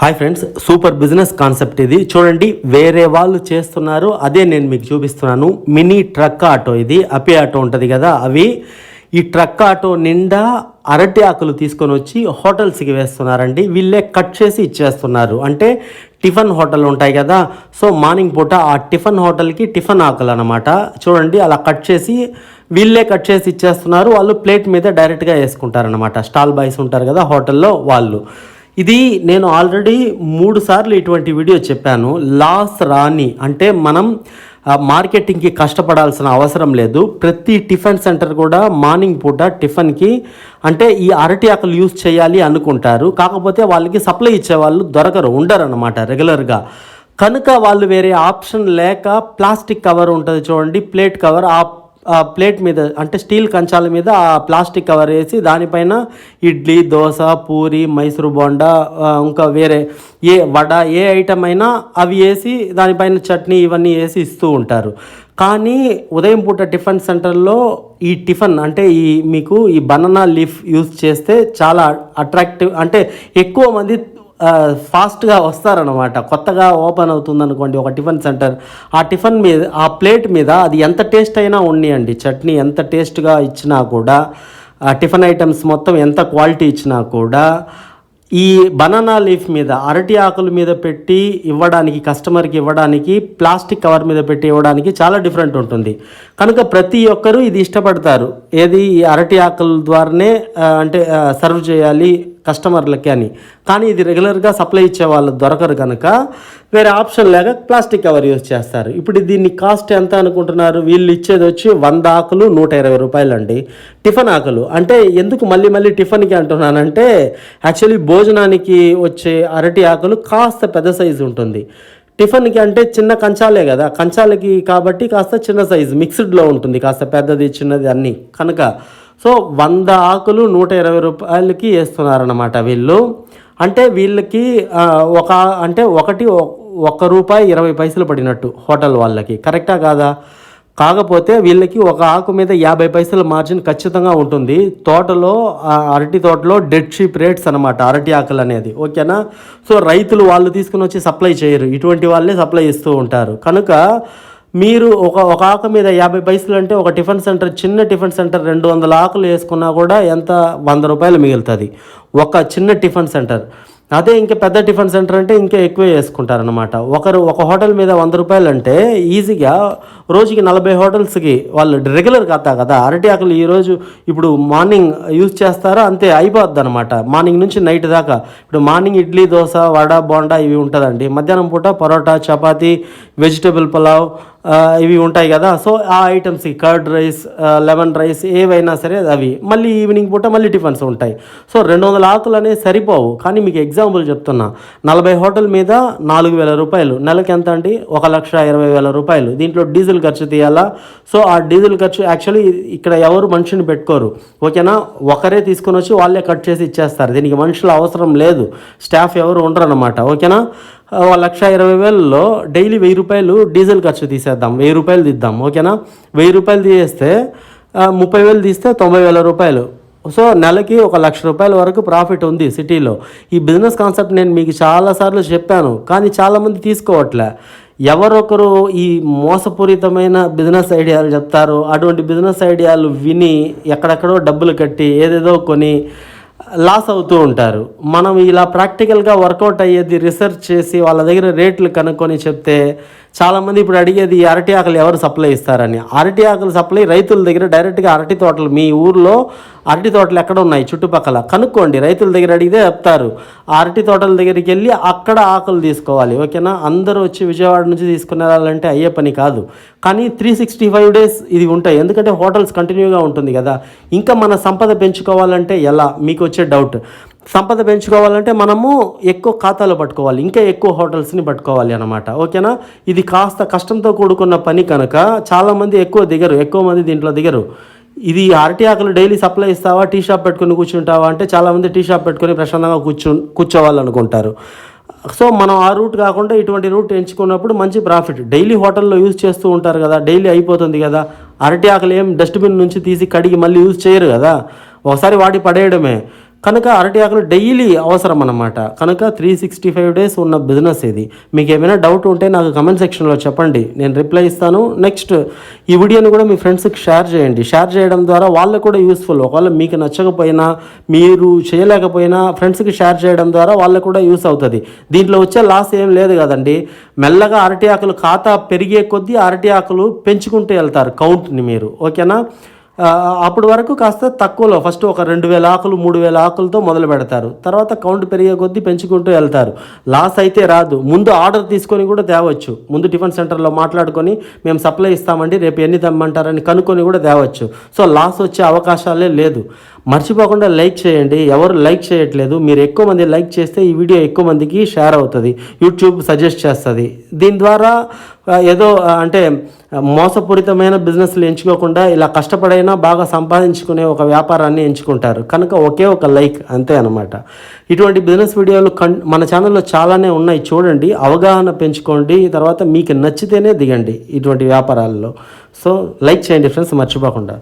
Hi friends super business concept ఇది. చూడండి వేరే వాళ్ళు చేస్తున్నారు అదే నేను మీకు చూపిస్తున్నాను. మినీ ట్రక్ ఆటో ఇది అపి ఆటో ఉంటుంది కదా అవి. ఈ ట్రక్ ఆటో నిండా అరటి ఆకులు తీసుకొని వచ్చి హోటల్స్కి వేస్తున్నారండి. వీళ్ళే కట్ చేసి ఇచ్చేస్తున్నారు. అంటే టిఫిన్ హోటల్ ఉంటాయి కదా సో మార్నింగ్ పూట ఆ టిఫిన్ హోటల్కి టిఫిన్ ఆకులు అనమాట చూడండి అలా కట్ చేసి వీళ్ళే కట్ చేసి ఇచ్చేస్తున్నారు. వాళ్ళు ప్లేట్ మీద డైరెక్ట్గా వేసుకుంటారనమాట స్టాల్ బాయ్స్ ఉంటారు కదా హోటల్లో వాళ్ళు. ఇది నేను ఆల్రెడీ మూడు సార్లు ఇటువంటి వీడియో చెప్పాను. లాస్ రాని అంటే మనం మార్కెటింగ్కి కష్టపడాల్సిన అవసరం లేదు. ప్రతి టిఫిన్ సెంటర్ కూడా మార్నింగ్ పూట టిఫిన్కి అంటే ఈ అరటి ఆకులు యూస్ చేయాలి అనుకుంటారు. కాకపోతే వాళ్ళకి సప్లై ఇచ్చే వాళ్ళు దొరకరు ఉండరు అనమాట రెగ్యులర్గా. కనుక వాళ్ళు వేరే ఆప్షన్ లేక ప్లాస్టిక్ కవర్ ఉంటుంది చూడండి ప్లేట్ కవర్ ఆ ప్లేట్ మీద అంటే స్టీల్ కంచాల మీద ఆ ప్లాస్టిక్ కవర్ వేసి దానిపైన ఇడ్లీ దోశ పూరి మైసూరు బోండా ఇంకా వేరే ఏ వడ ఏ ఐటమ్ అయినా అవి వేసి దానిపైన చట్నీ ఇవన్నీ వేసి ఇస్తూ ఉంటారు. కానీ ఉదయం పూట టిఫిన్ సెంటర్లో ఈ టిఫిన్ అంటే ఈ మీకు ఈ బనానా లీఫ్ యూస్ చేస్తే చాలా అట్రాక్టివ్ అంటే ఎక్కువ మంది ఫాస్ట్గా వస్తారనమాట కొత్తగా ఓపెన్ అవుతుంది అనుకోండి ఒక టిఫిన్ సెంటర్ ఆ టిఫిన్ మీద ఆ ప్లేట్ మీద అది ఎంత టేస్ట్ అయినా ఉండియండి చట్నీ ఎంత టేస్ట్గా ఇచ్చినా కూడా ఆ టిఫిన్ ఐటమ్స్ మొత్తం ఎంత క్వాలిటీ ఇచ్చినా కూడా ఈ బనానా లీఫ్ మీద అరటి ఆకుల మీద పెట్టి ఇవ్వడానికి కస్టమర్కి ఇవ్వడానికి ప్లాస్టిక్ కవర్ మీద పెట్టి ఇవ్వడానికి చాలా డిఫరెంట్ ఉంటుంది. కనుక ప్రతి ఒక్కరూ ఇది ఇష్టపడతారు. ఏది ఈ అరటి ఆకుల ద్వారానే అంటే సర్వ్ చేయాలి కస్టమర్లకి అని. కానీ ఇది రెగ్యులర్గా సప్లై ఇచ్చే వాళ్ళు దొరకరు కనుక వేరే ఆప్షన్ లేక ప్లాస్టిక్ కవర్ యూజ్ చేస్తారు. ఇప్పుడు దీన్ని కాస్ట్ ఎంత అనుకుంటున్నారు? వీళ్ళు ఇచ్చేది వచ్చి వంద ఆకులు నూట ఇరవై రూపాయలు అండి టిఫిన్ ఆకులు. అంటే ఎందుకు మళ్ళీ మళ్ళీ టిఫిన్కి అంటున్నానంటే యాక్చువల్లీ భోజనానికి వచ్చే అరటి ఆకులు కాస్త పెద్ద సైజు ఉంటుంది. టిఫిన్కి అంటే చిన్న కంచాలే కదా. కంచాలకి కాబట్టి కాస్త చిన్న సైజు మిక్స్డ్లో ఉంటుంది కాస్త పెద్దది చిన్నది అన్నీ. కనుక సో వంద ఆకులు నూట ఇరవై రూపాయలకి వేస్తున్నారన్నమాట వీళ్ళు. అంటే వీళ్ళకి ఒక అంటే ఒకటి ఒక ఒక్క రూపాయి ఇరవై పైసలు పడినట్టు హోటల్ వాళ్ళకి. కరెక్టా కాదా? కాకపోతే వీళ్ళకి ఒక ఆకు మీద యాభై పైసల మార్జిన్ ఖచ్చితంగా ఉంటుంది. తోటలో అరటి తోటలో డెడ్ షీప్ రేట్స్ అనమాట అరటి ఆకులు అనేది. ఓకేనా? సో రైతులు వాళ్ళు తీసుకుని వచ్చి సప్లై చేయరు. ఇటువంటి వాళ్ళే సప్లై ఇస్తూ ఉంటారు. కనుక మీరు ఒక ఒక ఆకు మీద యాభై పైసలు అంటే ఒక టిఫిన్ సెంటర్ చిన్న టిఫిన్ సెంటర్ రెండు వందల ఆకులు వేసుకున్నా కూడా ఎంత? వంద రూపాయలు మిగులుతుంది. ఒక చిన్న టిఫిన్ సెంటర్. అదే ఇంకా పెద్ద టిఫిన్ సెంటర్ అంటే ఇంకా ఎక్కువ వేసుకుంటారనమాట ఒకరు ఒక హోటల్ మీద వంద రూపాయలు అంటే ఈజీగా రోజుకి నలభై హోటల్స్కి వాళ్ళు రెగ్యులర్ కాతా కదా. అరటి ఆకులు ఈరోజు ఇప్పుడు మార్నింగ్ యూజ్ చేస్తారా? అంతే అయిపోద్ది అనమాట మార్నింగ్ నుంచి నైట్ దాకా. ఇప్పుడు మార్నింగ్ ఇడ్లీ దోశ వడ బోండా ఇవి ఉంటుందండి. మధ్యాహ్నం పూట పరోటా చపాతీ వెజిటేబుల్ పులావ్ ఇవి ఉంటాయి కదా. సో ఆ items curd rice lemon rice ఏవైనా సరే అవి. మళ్ళీ ఈవినింగ్ పూట మళ్ళీ టిఫిన్స్ ఉంటాయి. సో రెండు వందల ఆకులు అనేవి సరిపోవు. కానీ మీకు ఎగ్జాంపుల్ చెప్తున్నా. నలభై హోటల్ మీద నాలుగు వేల రూపాయలు. నెలకి ఎంత అండి? ఒక లక్ష ఇరవై వేల రూపాయలు. దీంట్లో డీజిల్ ఖర్చు తీయాలా? సో ఆ డీజిల్ ఖర్చు యాక్చువల్లీ ఇక్కడ ఎవరు మనిషిని పెట్టుకోరు. ఓకేనా? ఒకరే తీసుకొని వచ్చి వాళ్ళే కట్ చేసి ఇచ్చేస్తారు. దీనికి మనుషుల అవసరం లేదు. స్టాఫ్ ఎవరు ఉండరు అనమాట ఓకేనా? లక్ష ఇరవై వేలలో డైలీ వెయ్యి రూపాయలు డీజిల్ ఖర్చు తీసేద్దాం. వెయ్యి రూపాయలు తీద్దాం ఓకేనా? వెయ్యి రూపాయలు తీసేస్తే ముప్పై వేలు తీస్తే తొంభై వేల రూపాయలు. సో నెలకి ఒక లక్ష రూపాయల వరకు ప్రాఫిట్ ఉంది సిటీలో. ఈ బిజినెస్ కాన్సెప్ట్ నేను మీకు చాలాసార్లు చెప్పాను కానీ చాలామంది తీసుకోవట్లే. ఎవరొకరు ఈ మోసపూరితమైన బిజినెస్ ఐడియాలు చెప్తారు అటువంటి బిజినెస్ ఐడియాలు విని ఎక్కడెక్కడో డబ్బులు కట్టి ఏదేదో కొని లాస్ అవుతూ ఉంటారు. మనం ఇలా ప్రాక్టికల్గా వర్కౌట్ అయ్యేది రీసెర్చ్ చేసి వాళ్ళ దగ్గర రేట్లు కనుక్కొని చెప్తే చాలామంది ఇప్పుడు అడిగేది ఈ అరటి ఆకులు ఎవరు సప్లై ఇస్తారని? అరటి ఆకులు సప్లై రైతుల దగ్గర డైరెక్ట్గా అరటి తోటలు మీ ఊర్లో అరటి తోటలు ఎక్కడ ఉన్నాయి చుట్టుపక్కల? కనుక్కోండి. రైతుల దగ్గర అడిగితే చెప్తారు. ఆ అరటి తోటల దగ్గరికి వెళ్ళి అక్కడ ఆకులు తీసుకోవాలి. ఓకేనా? అందరూ వచ్చి విజయవాడ నుంచి తీసుకునే వాళ్ళంటే అయ్యే పని కాదు. కానీ త్రీ సిక్స్టీ ఫైవ్ డేస్ ఇది ఉంటాయి. ఎందుకంటే హోటల్స్ కంటిన్యూగా ఉంటుంది కదా. ఇంకా మన సంపద పెంచుకోవాలంటే ఎలా? మీకు వచ్చే డౌట్ సంపద పెంచుకోవాలంటే మనము ఎక్కువ ఖాతాలు పట్టుకోవాలి ఇంకా ఎక్కువ హోటల్స్ని పట్టుకోవాలి అనమాట ఓకేనా? ఇది కాస్త కష్టంతో కూడుకున్న పని కనుక చాలామంది ఎక్కువ దిగరు ఎక్కువ మంది దీంట్లో దిగరు. ఇది అరటి ఆకులు డైలీ సప్లై ఇస్తావా టీ షాప్ పెట్టుకుని కూర్చుంటావా అంటే చాలామంది టీ షాప్ పెట్టుకుని ప్రశాంతంగా కూర్చో కూర్చోవాలనుకుంటారు. సో మనం ఆ రూట్ కాకుండా ఇటువంటి రూట్ ఎంచుకున్నప్పుడు మంచి ప్రాఫిట్ డైలీ హోటల్లో యూజ్ చేస్తూ ఉంటారు కదా డైలీ అయిపోతుంది కదా. అరటి ఆకులు ఏం డస్ట్బిన్ నుంచి తీసి కడిగి మళ్ళీ యూజ్ చేయరు కదా. ఒకసారి వాడి పడేయడమే. కనుక అరటి ఆకులు డైలీ అవసరం అన్నమాట. కనుక త్రీ సిక్స్టీ ఫైవ్ డేస్ ఉన్న బిజినెస్ ఇది. మీకు ఏమైనా డౌట్ ఉంటే నాకు కమెంట్ సెక్షన్లో చెప్పండి. నేను రిప్లై ఇస్తాను. నెక్స్ట్ ఈ వీడియోని కూడా మీ ఫ్రెండ్స్కి షేర్ చేయండి. షేర్ చేయడం ద్వారా వాళ్ళకు కూడా యూస్ఫుల్ ఒకవేళ మీకు నచ్చకపోయినా మీరు చేయలేకపోయినా ఫ్రెండ్స్కి షేర్ చేయడం ద్వారా వాళ్ళకు కూడా యూస్ అవుతుంది. దీంట్లో వచ్చే లాస్ ఏం లేదు కదండి. మెల్లగా అరటి ఆకులు ఖాతా పెరిగే కొద్దీ అరటి ఆకులు పెంచుకుంటూ వెళ్తారు. కౌంట్ని మీరు. ఓకేనా అప్పటి వరకు కాస్త తక్కువలో ఫస్ట్ ఒక రెండు వేల ఆకులు మూడు వేల ఆకులతో మొదలు పెడతారు. తర్వాత కౌంట్ పెరిగే కొద్దీ పెంచుకుంటూ వెళ్తారు. లాస్ అయితే రాదు. ముందు ఆర్డర్ తీసుకొని కూడా తేవచ్చు. ముందు టిఫిన్ సెంటర్లో మాట్లాడుకొని మేము సప్లై ఇస్తామండి రేపు ఎన్ని తెమ్మంటారని కనుక్కొని కూడా తేవచ్చు. సో లాస్ వచ్చే అవకాశాలే లేదు. మర్చిపోకుండా లైక్ చేయండి. ఎవరు లైక్ చేయట్లేదు మీరు ఎక్కువ మంది లైక్ చేస్తే ఈ వీడియో ఎక్కువ మందికి షేర్ అవుతుంది యూట్యూబ్ సజెస్ట్ చేస్తుంది. దీని ద్వారా ఏదో అంటే మోసపూరితమైన బిజినెస్లు ఎంచుకోకుండా ఇలా కష్టపడైనా బాగా సంపాదించుకునే ఒక వ్యాపారాన్ని ఎంచుకుంటారు. కనుక ఒకే ఒక లైక్ అంతే అనమాట ఇటువంటి బిజినెస్ వీడియోలు కన్ మన ఛానల్లో చాలానే ఉన్నాయి. చూడండి అవగాహన పెంచుకోండి. తర్వాత మీకు నచ్చితేనే దిగండి ఇటువంటి వ్యాపారాల్లో. సో లైక్ చేయండి ఫ్రెండ్స్ మర్చిపోకుండా.